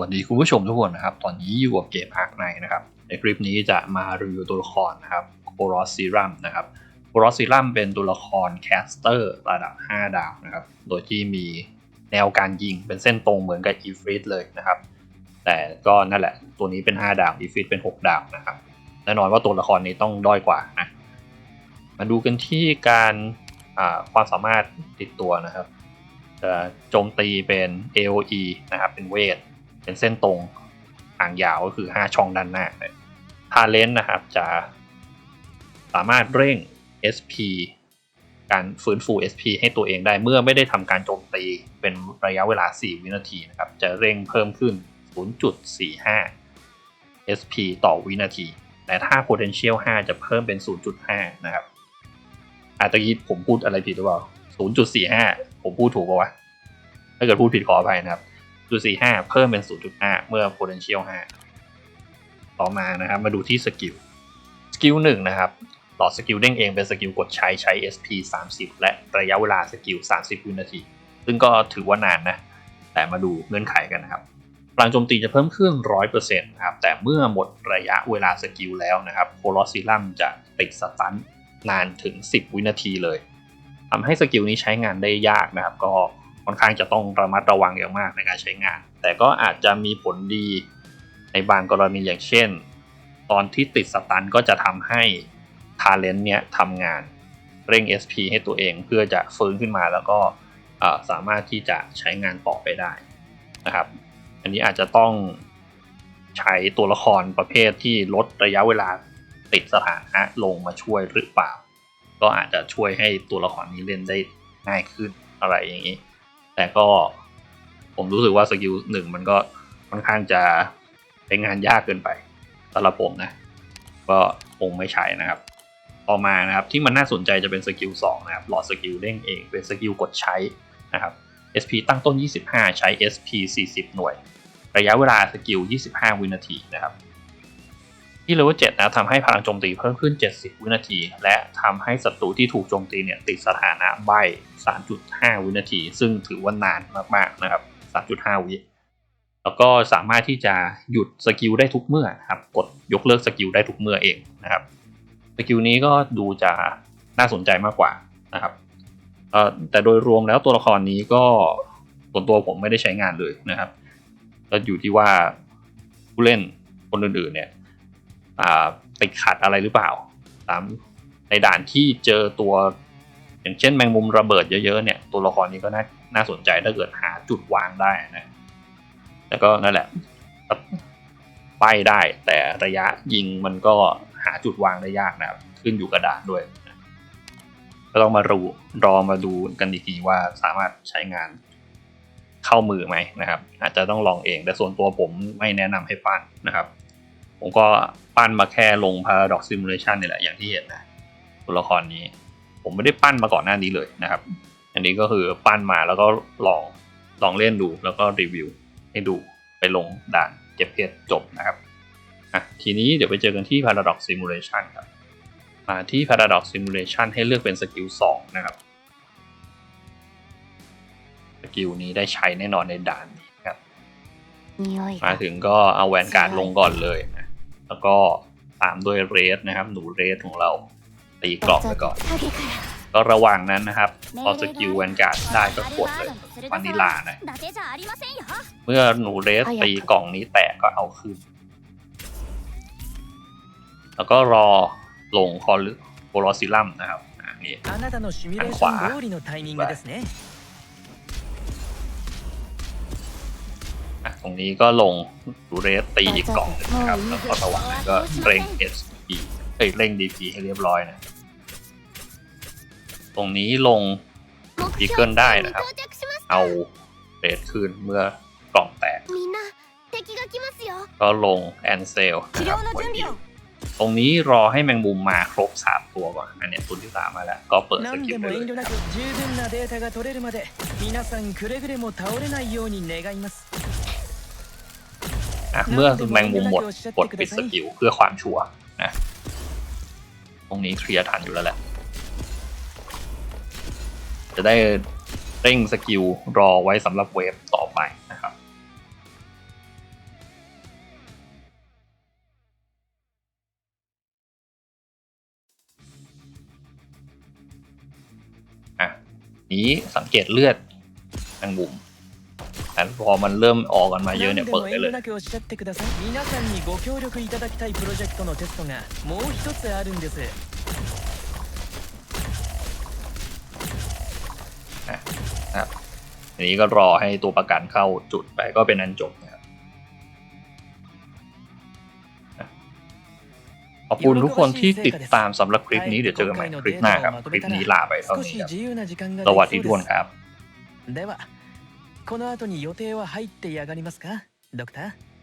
วัสดีคุณผู้ชมทุกคนนะครับ ตอนนี้อยู่กับเกมอาร์คไนนะครับ ในคลิปนี้จะมารีวิวตัวละครนะครับโครอสซีรัมนะครับโครอสซีรัมเป็นตัวละครแคสเตอร์ระดับ 5 ดาวนะครับ โดยที่มีแนวการยิงเป็นเส้นตรงเหมือนกับอีฟริตเลยนะครับ แต่ก็นั่นแหละ ตัวนี้เป็น 5 ดาว อีฟริตเป็น 6 ดาวนะครับ แน่นอนว่าตัวละครนี้ต้องด้อยกว่านะ มาดูกันที่การความสามารถติดตัวนะครับจะโจมตีเป็น AOE นะครับ เป็นเวท เป็นเส้นตรงทางยาวก็คือ 5 ช่องด้านหน้าทาเลนนะครับจะสามารถเร่ง SP การฟื้นฟู SP ให้ตัวเองได้เมื่อไม่ได้ทำการโจมตีเป็นระยะเวลา 4 วินาทีนะครับ จะเร่งเพิ่มขึ้น 0.45 SP ต่อวินาที แต่ถ้า potential 5 จะเพิ่มเป็น 0.5 นะครับ อาจจะคิดผมพูดอะไรผิดหรือเปล่า 0.45 ผมพูดถูกป่าวะ ถ้าเกิดพูดผิดขออภัยนะครับ 0.45 เพิ่มเป็น 0.5 เมื่อ potential 5 ต่อมานะครับ มาดูที่สกิล สกิลหนึ่งนะครับหลอสกิลเด้งเองเป็นสกิลกดใช้ใช้ SP 30 และระยะเวลาสกิล 30 วินาที ซึ่งก็ถือว่านานนะ แต่มาดูเงื่อนไขกันนะครับพลังโจมตีจะเพิ่มขึ้น 100%นะครับ แต่เมื่อหมดระยะเวลาสกิลแล้วนะครับโคลอสซิลัมจะติดสตันนานถึง 10 วินาทีเลยทำให้สกิลนี้ใช้งานได้ยากนะครับ ก็ ค่อนข้างจะต้องระมัดระวังอย่างมากในการใช้งาน แต่ก็อาจจะมีผลดีในบางกรณีอย่างเช่น ตอนที่ติดสตันก็จะทำให้ทาเลนต์เนี้ยทำงานเร่ง SP ให้ตัวเองเพื่อจะฟื้นขึ้นมาแล้วก็สามารถที่จะใช้งานต่อไปได้นะครับ อันนี้อาจจะต้องใช้ตัวละครประเภทที่ลดระยะเวลาติดสถานะลงมาช่วยหรือเปล่า ก็อาจจะช่วยให้ตัวละครนี้เล่นได้ง่ายขึ้นอะไรอย่างนี้ แต่ก็ผมรู้สึกว่าสกิลหนึ่งมันก็ค่อนข้างจะใช้งานยากเกินไปสำหรับผมนะ ก็คงไม่ใช้นะครับ ต่อมานะครับที่มันน่าสนใจจะเป็นสกิล2นะครับหลอดสกิลเด้งเองเป็นสกิลกดใช้นะครับ SP ตั้งต้น 25 ใช้ SP 40 หน่วย ระยะเวลาสกิล 25 วินาทีนะครับ ที่เลเวล7นะทำให้พลังโจมตีเพิ่มขึ้น 70 วินาที และทำให้ศัตรูที่ถูกโจมตีเนี่ยติดสถานะใบ 3.5 วินาที ซึ่งถือว่านานมากๆนะครับ 3.5 วิแล้วก็สามารถที่จะหยุดสกิลได้ทุกเมื่อครับกดยกเลิกสกิลได้ทุกเมื่อเองนะครับสกิลนี้ก็ดูจะน่าสนใจมากกว่านะครับแต่โดยรวมแล้วตัวละครนี้ก็ส่วนตัวผมไม่ได้ใช้งานเลยนะครับก็อยู่ที่ว่าผู้เล่นคนอื่นๆเนี่ย ติดขัดอะไรหรือเปล่าตามในด่านที่เจอตัว อย่างเช่นแมงมุมระเบิดเยอะๆเนี่ยตัวละครนี้ก็น่าน่าสนใจถ้าเกิดหาจุดวางได้นะแล้วก็นั่นแหละป้ายได้แต่ระยะยิงมันก็หาจุดวางได้ยากนะครับขึ้นอยู่กระดานด้วยก็ต้องมารูรอมาดูกันอีกทีว่าสามารถใช้งานเข้ามือไหมนะครับ อาจจะต้องลองเองแต่ส่วนตัวผมไม่แนะนำให้ปั้นนะครับ ผมก็ปั้นมาแค่ลง Paradox Simulation นี่แหละอย่างที่เห็นนะตัวละครนี้ ผมไม่ได้ปั้นมาก่อนหน้านี้เลยนะครับ อันนี้ก็คือปั้นมาแล้วก็ลองลองเล่นดูแล้วก็รีวิวให้ดูไปลงด่านเก็บเพชรจบนะครับอะทีนี้เดี๋ยวไปเจอกันที่ Paradox Simulation ครับมาที่ Paradox Simulation ให้เลือกเป็นสกิล2นะครับสกิลนี้ได้ใช้แน่นอนในด่านนี้ครับมาถึงก็เอาแวนการ์ดลงก่อนเลยนะ แล้วก็ตามด้วยเรสนะครับ หนูเรสของเราตีกรอบไปก่อนก็ระหว่างนั้นนะครับ พอสกิลแวนการ์ดได้ก็กดเลยวานิลานะเมื่อหนูเรสตีกล่องนี้แตกก็เอาขึ้น แล้วก็รอลงคอลโคลอซิลัมนะครับอันนี้ทางขวา รงนี้ก็ลงดูเรสตีอีกกล่องนะครับ แล้วก็ระหว่างนั้นก็เร่ง SP เอ้ยเร่ง DP ให้เรียบร้อยนะ ตรงนี้ลงอีเกิลได้นะครับ เอาเรสคืนเมื่อกล่องแตก ก็ลงแอนเซลนะครับตรงนี้รอให้แมงมุมมาครบสามตัวก่อน อันนี้ตัวที่สามมาแล้ว ก็เปิดสกิลไปเลย่ะเมื่อแมงมุมหมดกดปิดสกิลเพื่อความชัวร์นะตรงนี้เคลียร์ทันอยู่แล้วแหละ จะได้เร่งสกิลรอไว้สำหรับเวฟต่อไปนะครับอะนี้สังเกตเลือดแมงมุม นั้นพอมันเริ่มออกกันมาเยอะเนี่ยเปิดได้เลยอันนี้ก็รอให้ตัวประกันเข้าจุดไปก็เป็นอันจบนะครับขอบคุณทุกคนที่ติดตามสำหรับคลิปนี้เดี๋ยวเจอกันใหม่คลิปหน้าครับ คลิปนี้ลาไปเท่านี้ครับสวัสดีทุกคนครับ この後に予定は入ってやがりますか？ドクター。